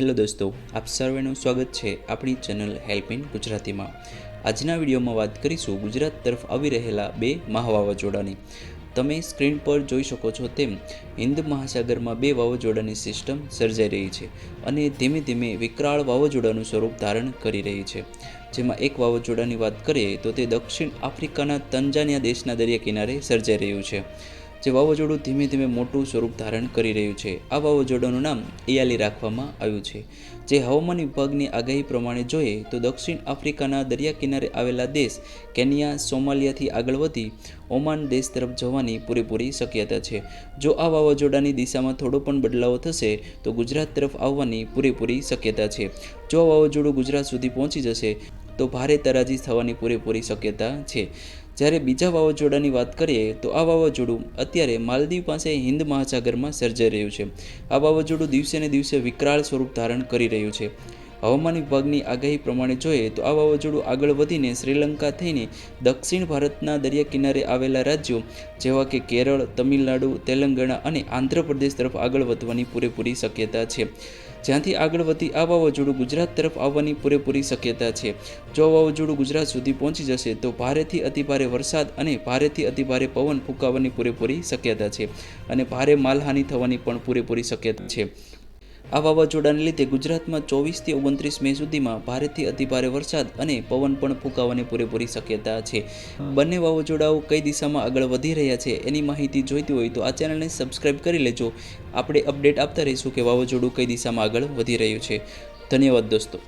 Hello દોસ્તો, આપ સર્વેનું સ્વાગત છે આપણી ચેનલ હેલ્પ ઇન ગુજરાતીમાં. આજના વિડીયોમાં વાત કરીશું ગુજરાત તરફ આવી રહેલા બે મહા વાવાઝોડાની તમે સ્ક્રીન પર જોઈ શકો છો તેમ, હિન્દ મહાસાગરમાં બે વાવાઝોડાની સિસ્ટમ સર્જાઈ રહી છે અને ધીમે ધીમે વિકરાળ વાવાઝોડાનું સ્વરૂપ ધારણ કરી રહી છે. જેમાં એક વાવાઝોડાની વાત કરીએ તો તે દક્ષિણ આફ્રિકાના તંજાનિયા દેશના દરિયા કિનારે સર્જાઈ રહ્યું છે. જે વાવાઝોડું ધીમે ધીમે મોટું સ્વરૂપ ધારણ કરી રહ્યું છે. આ વાવાઝોડાનું નામ ઇયાલી રાખવામાં આવ્યું છે. જે હવામાન વિભાગની આગાહી પ્રમાણે જોઈએ તો દક્ષિણ આફ્રિકાના દરિયા કિનારે આવેલા દેશ કેન્યા, સોમાલિયાથી આગળ વધી ઓમાન દેશ તરફ જવાની પૂરેપૂરી શક્યતા છે. જો આ વાવાઝોડાની દિશામાં થોડો પણ બદલાવ થશે, તો ગુજરાત તરફ આવવાની પૂરેપૂરી શક્યતા છે. જો વાવાઝોડું ગુજરાત સુધી પહોંચી જશે, તો ભારે તરાજી થવાની પૂરેપૂરી શક્યતા છે. જ્યારે બીજા વાવાઝોડાની વાત કરીએ તો આ વાવાઝોડું અત્યારે માલદીવ પાસે હિન્દ મહાસાગરમાં સર્જાઈ રહ્યું છે. આ વાવાઝોડું દિવસે ને દિવસે વિકરાળ સ્વરૂપ ધારણ કરી રહ્યું છે. હવામાન વિભાગની આગાહી પ્રમાણે જોઈએ તો આ વાવાઝોડું આગળ વધીને શ્રીલંકા થઈને દક્ષિણ ભારતના દરિયા કિનારે આવેલા રાજ્યો જેવા કે કેરળ, તમિલનાડુ, તેલંગાણા અને આંધ્રપ્રદેશ તરફ આગળ વધવાની પૂરેપૂરી શક્યતા છે. જ્યાંથી આગળ વધી આ વાવાઝોડું ગુજરાત તરફ આવવાની પૂરેપૂરી શક્યતા છે. જો વાવાઝોડું ગુજરાત સુધી પહોંચી જશે તો ભારેથી અતિભારે વરસાદ અને ભારેથી અતિભારે પવન ફૂંકાવાની પૂરેપૂરી શક્યતા છે અને ભારે માલહાનિ થવાની પણ પૂરેપૂરી શક્યતા છે. આ વાવાઝોડાને લીધે ગુજરાતમાં ચોવીસથી ઓગણત્રીસ મે સુધીમાં ભારેથી અતિભારે વરસાદ અને પવન પણ ફૂંકાવાની પૂરેપૂરી શક્યતા છે. બંને વાવાઝોડાઓ કઈ દિશામાં આગળ વધી રહ્યા છે એની માહિતી જોઈતી હોય તો આ ચેનલને સબસ્ક્રાઇબ કરી લેજો. આપણે અપડેટ આપતા રહીશું કે વાવાઝોડું કઈ દિશામાં આગળ વધી રહ્યું છે. ધન્યવાદ દોસ્તો.